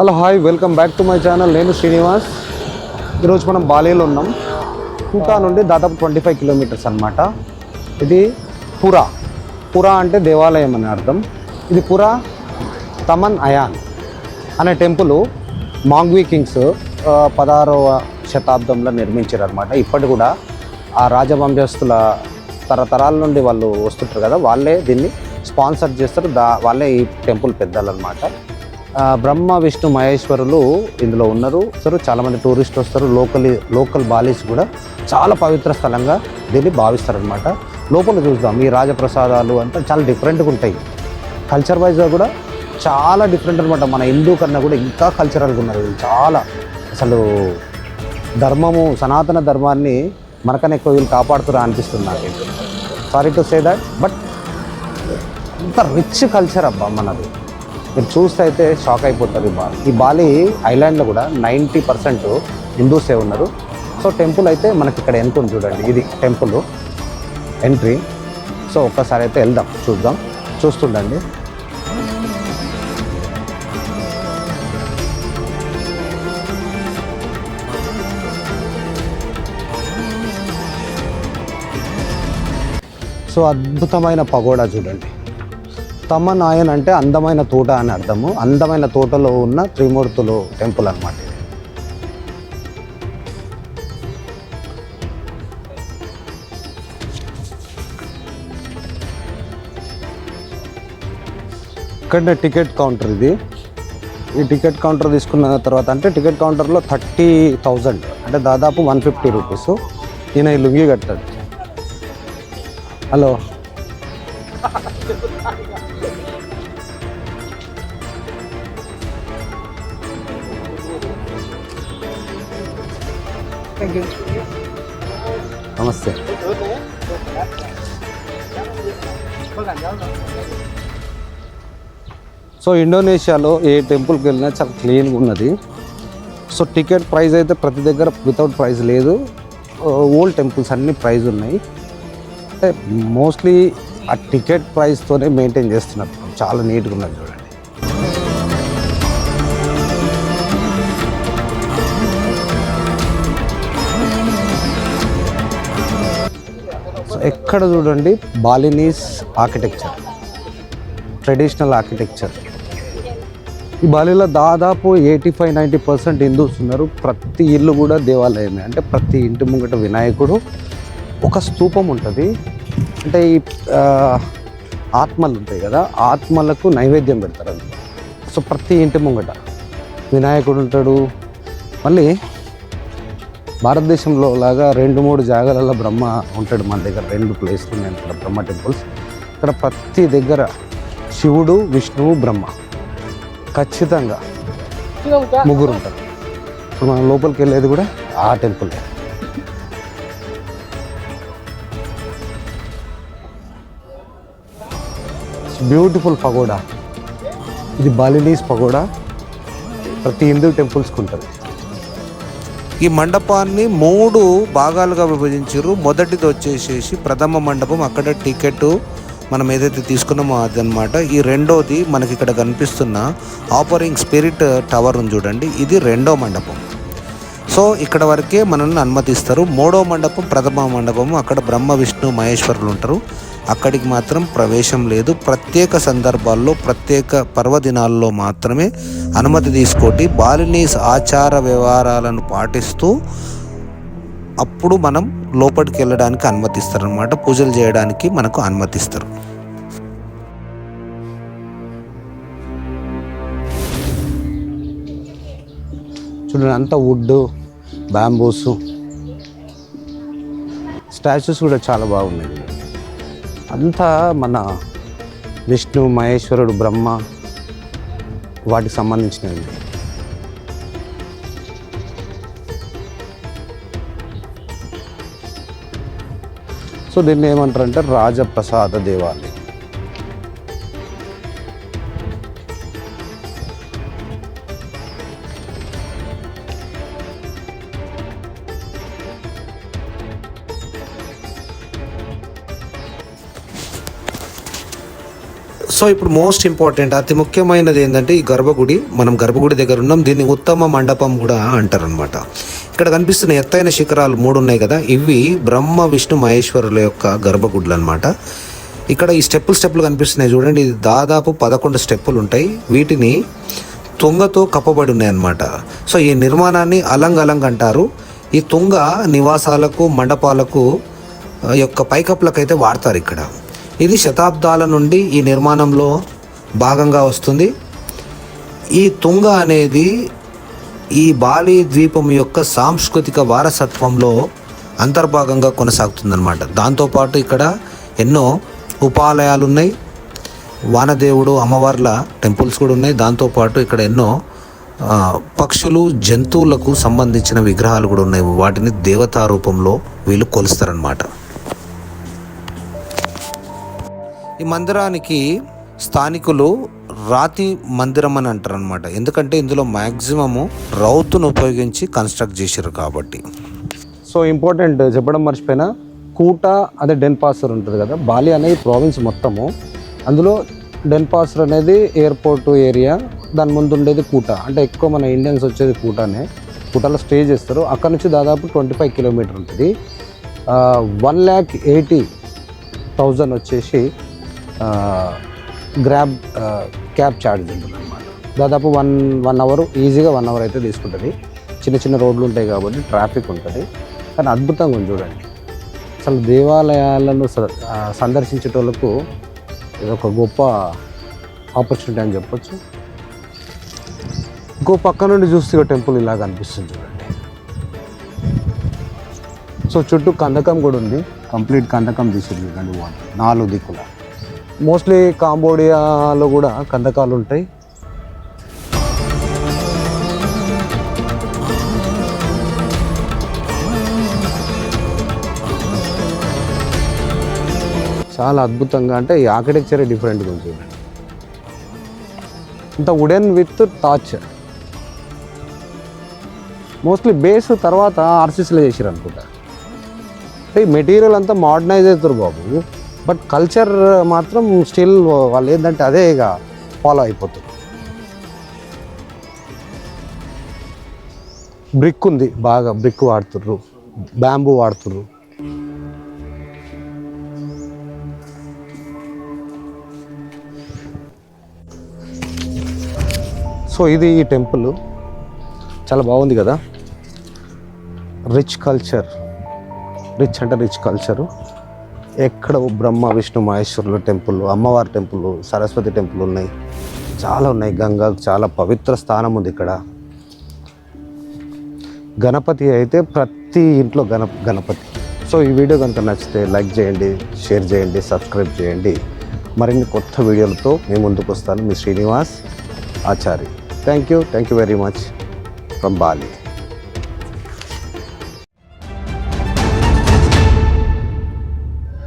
Hello hi welcome back to my channel. నేను శ్రీనివాస్. ఈరోజు మనం బాలేలో ఉన్నాం. కూటా నుండి దాదాపు ట్వంటీ ఫైవ్ కిలోమీటర్స్ అనమాట ఇది పురా. పురా అంటే దేవాలయం అని అర్థం. ఇది పురా తమన్ అయాన్ అనే టెంపుల్ మాంగ్వీ కింగ్స్ పదహారవ శతాబ్దంలో నిర్మించారు అనమాట ఇప్పటి కూడా ఆ రాజవంశస్థుల తరతరాల నుండి వాళ్ళు వస్తుంటారు కదా వాళ్ళే దీన్ని స్పాన్సర్ చేస్తారు. దా వాళ్ళే ఈ టెంపుల్ పెద్దలు అనమాట బ్రహ్మ విష్ణు మహేశ్వరులు ఇందులో ఉన్నారు. సరే చాలామంది టూరిస్ట్ వస్తారు. లోకల్ లోకల్ బాలీస్ కూడా చాలా పవిత్ర స్థలంగా దీన్ని భావిస్తారనమాట లోపల చూద్దాం ఈ రాజప్రసాదాలు అంతా చాలా డిఫరెంట్గా ఉంటాయి. కల్చర్ వైజ్గా కూడా చాలా డిఫరెంట్ అనమాట మన హిందూ కన్నా కూడా ఇంకా కల్చరల్గా ఉన్నారు. చాలా. అసలు ధర్మము సనాతన ధర్మాన్ని మనకన్నా ఎక్కువ వీళ్ళు కాపాడుతురా అనిపిస్తుంది నాకు sorry to say that but అంత రిచ్ కల్చర్ అబ్బా మనది. మీరు చూస్తే అయితే షాక్ అయిపోతారు ఈ బాలి. ఈ బాలి ఐలాండ్లో కూడా నైంటీ పర్సెంట్ హిందూసే ఉన్నారు. సో టెంపుల్ అయితే మనకి ఇక్కడ ఎంత ఉంది చూడండి. ఇది టెంపుల్ ఎంట్రీ. సో ఒక్కసారి అయితే వెళ్దాం చూద్దాం. చూస్తుండండి. సో అద్భుతమైన పగోడా చూడండి. తమనాయన్ అంటే అందమైన తోట అని అర్థము. అందమైన తోటలో ఉన్న త్రిమూర్తులు టెంపుల్ అనమాట ఇక్కడ టికెట్ కౌంటర్ ఇది. ఈ టికెట్ కౌంటర్ తీసుకున్న తర్వాత అంటే టికెట్ కౌంటర్లో థర్టీ థౌజండ్. అంటే దాదాపు వన్ ఫిఫ్టీ రూపీస్. ఈయన ఈ లుంగి కట్టాడు. హలో. నమస్తే. సో ఇండోనేషియాలో ఏ టెంపుల్కి వెళ్ళినా చాలా క్లీన్గా ఉన్నది. సో టికెట్ ప్రైస్ అయితే ప్రతి దగ్గర వితౌట్ ప్రైస్ లేదు. ఓల్డ్ టెంపుల్స్ అన్ని ప్రైస్ ఉన్నాయి. అంటే మోస్ట్లీ ఆ టికెట్ ప్రైస్తోనే మెయింటైన్ చేస్తున్నారు. చాలా నీట్గా ఉన్నది ఎక్కడ చూడండి బాలినీస్ ఆర్కిటెక్చర్. Traditional architecture. ఈ బాలీలో దాదాపు eighty five ninety percent Hindus ఉన్నారు. ప్రతి ఇల్లు కూడా దేవాలయమే. అంటే ప్రతి ఇంటి ముంగట వినాయకుడు ఒక స్తూపం ఉంటుంది. అంటే ఈ ఆత్మలు ఉంటాయి కదా ఆత్మలకు నైవేద్యం పెడతారు. అది సో ప్రతి ఇంటి ముంగట వినాయకుడు ఉంటాడు. మళ్ళీ భారతదేశంలో లాగా రెండు మూడు జాగాలలో బ్రహ్మ ఉంటాడు మన దగ్గర రెండు ప్లేస్లు ఉన్నాయి ఇక్కడ బ్రహ్మ టెంపుల్స్. ఇక్కడ ప్రతి దగ్గర శివుడు విష్ణువు బ్రహ్మ. ఖచ్చితంగా ముగ్గురు ఉంటారు. ఇప్పుడు మనం లోపలికి వెళ్ళేది కూడా ఆ టెంపుల్. బ్యూటిఫుల్ పగోడా ఇది బాలినీస్ పగోడా ప్రతి హిందూ టెంపుల్స్కి ఉంటుంది. ఈ మండపాన్ని మూడు భాగాలుగా విభజించారు. మొదటిది వచ్చేసేసి ప్రథమ మండపం అక్కడ టికెట్ మనం ఏదైతే తీసుకున్నామో అదనమాట ఈ రెండోది మనకి ఇక్కడ కనిపిస్తున్న ఆపరింగ్ స్పిరిట్ టవర్ ఉంది చూడండి. ఇది రెండో మండపం. సో ఇక్కడ వరకే మనల్ని అనుమతిస్తారు. మూడో మండపం ప్రథమ మండపం అక్కడ బ్రహ్మ విష్ణు మహేశ్వరులు ఉంటారు. అక్కడికి మాత్రం ప్రవేశం లేదు. ప్రత్యేక సందర్భాల్లో ప్రత్యేక పర్వదినాల్లో మాత్రమే అనుమతి తీసుకోటి బాలినీస్ ఆచార వ్యవహారాలను పాటిస్తూ అప్పుడు మనం లోపలికి వెళ్ళడానికి అనుమతిస్తారు అనమాట పూజలు చేయడానికి మనకు అనుమతిస్తారు. చూడండి అంతా వుడ్. బ్యాంబూస్ స్టాచ్యూస్ కూడా చాలా బాగున్నాయి. అంతా మన విష్ణు మహేశ్వరుడు బ్రహ్మ వాటికి సంబంధించినవి. సో దీన్ని ఏమంటారంటే రాజప్రసాద దేవాలయం. సో ఇప్పుడు మోస్ట్ ఇంపార్టెంట్ అతి ముఖ్యమైనది ఏంటంటే ఈ గర్భగుడి మనం గర్భగుడి దగ్గర ఉన్నాం దీన్ని ఉత్తమ మండపం కూడా అంటారు అనమాట ఇక్కడ కనిపిస్తున్న ఎత్తైన శిఖరాలు మూడు ఉన్నాయి కదా ఇవి బ్రహ్మ విష్ణు మహేశ్వరుల యొక్క గర్భగుడులు అనమాట ఇక్కడ ఈ స్టెప్పులు స్టెప్పులు కనిపిస్తున్నాయి చూడండి ఇది దాదాపు పదకొండు స్టెప్పులు ఉంటాయి వీటిని తుంగతో కప్పబడి ఉన్నాయి అన్నమాట సో ఈ నిర్మాణాన్ని అలంగ్ అలంగ్ అంటారు. ఈ తుంగ నివాసాలకు మండపాలకు యొక్క పైకప్పులకు అయితే వాడతారు ఇక్కడ. ఇది శతాబ్దాల నుండి ఈ నిర్మాణంలో భాగంగా వస్తుంది. ఈ తుంగ అనేది ఈ బాలి ద్వీపం యొక్క సాంస్కృతిక వారసత్వంలో అంతర్భాగంగా కొనసాగుతుందన్నమాట. దాంతోపాటు ఇక్కడ ఎన్నో ఉపాలయాలు ఉన్నాయి వానదేవుడు అమ్మవార్ల టెంపుల్స్ కూడా ఉన్నాయి. దాంతోపాటు ఇక్కడ ఎన్నో పక్షులు జంతువులకు సంబంధించిన విగ్రహాలు కూడా ఉన్నాయి. వాటిని దేవతా రూపంలో వీళ్ళు కొలుస్తారనమాట ఈ మందిరానికి స్థానికులు రాతి మందిరం అని అంటారు అనమాట ఎందుకంటే ఇందులో మ్యాక్సిమము రౌతును ఉపయోగించి కన్స్ట్రక్ట్ చేశారు కాబట్టి. సో ఇంపార్టెంట్ చెప్పడం మర్చిపోయినా కూట అదే డెన్పాసర్ ఉంటుంది కదా బాలి అనేది ప్రావిన్స్ మొత్తము. అందులో డెన్పాసర్ అనేది ఎయిర్పోర్ట్ ఏరియా దాని ముందు ఉండేది కూట. అంటే ఎక్కువ మన ఇండియన్స్ వచ్చేది కూటనే. కూటలో స్టే చేస్తారు. అక్కడ నుంచి దాదాపు ట్వంటీ ఫైవ్ కిలోమీటర్ ఉంటుంది వన్ ల్యాక్ ఎయిటీ థౌజండ్ వచ్చేసి గ్రాబ్ క్యాబ్ ఛార్జ్ ఉంటుంది అనమాట దాదాపు వన్ వన్ అవర్ ఈజీగా వన్ అవర్ అయితే తీసుకుంటుంది. చిన్న చిన్న రోడ్లు ఉంటాయి కాబట్టి ట్రాఫిక్ ఉంటుంది. కానీ అద్భుతంగా ఉంది చూడండి. అసలు దేవాలయాలను స- సందర్శించేటోళ్ళకు ఇది ఒక గొప్ప ఆపర్చునిటీ అని చెప్పొచ్చు. ఇంకో పక్క నుండి చూస్తే టెంపుల్ ఇలా కనిపిస్తుంది చూడండి. సో చుట్టూ కందకం కూడా ఉంది. కంప్లీట్ కందకం తీసుకుంది చూడండి నాలుగు దిక్కుల. మోస్ట్లీ కాంబోడియాలో కూడా కందకాలు ఉంటాయి. చాలా అద్భుతంగా అంటే ఈ ఆర్కిటెక్చరే డిఫరెంట్గా ఉంది ఇంత wooden with touch mostly base తర్వాత ఆర్సిస్లో చేసారు అనుకుంటా అంటే మెటీరియల్ అంతా మోడర్నైజ్ అవుతారు బాబు. బట్ కల్చర్ మాత్రం స్టిల్ వాళ్ళు ఏంటంటే అదే ఇక ఫాలో అయిపోతుంది బ్రిక్ ఉంది బాగా బ్రిక్ వాడుతుర్రు బ్యాంబూ వాడుతుర్రు. సో ఇది ఈ టెంపుల్ చాలా బాగుంది కదా. రిచ్ కల్చర్ రిచ్ అంటే రిచ్ కల్చరు. ఎక్కడ బ్రహ్మ విష్ణు మహేశ్వరుల టెంపుల్ అమ్మవారి టెంపుల్ సరస్వతి టెంపుల్ ఉన్నాయి. చాలా ఉన్నాయి. గంగా చాలా పవిత్ర స్థానం ఉంది ఇక్కడ. గణపతి అయితే ప్రతి ఇంట్లో గణ గణపతి. సో ఈ వీడియో కనుక నచ్చితే లైక్ చేయండి షేర్ చేయండి సబ్స్క్రైబ్ చేయండి. మరిన్ని కొత్త వీడియోలతో మేము ముందుకు వస్తాను మీ Srinivas Achari. Thank you thank you very much from Bali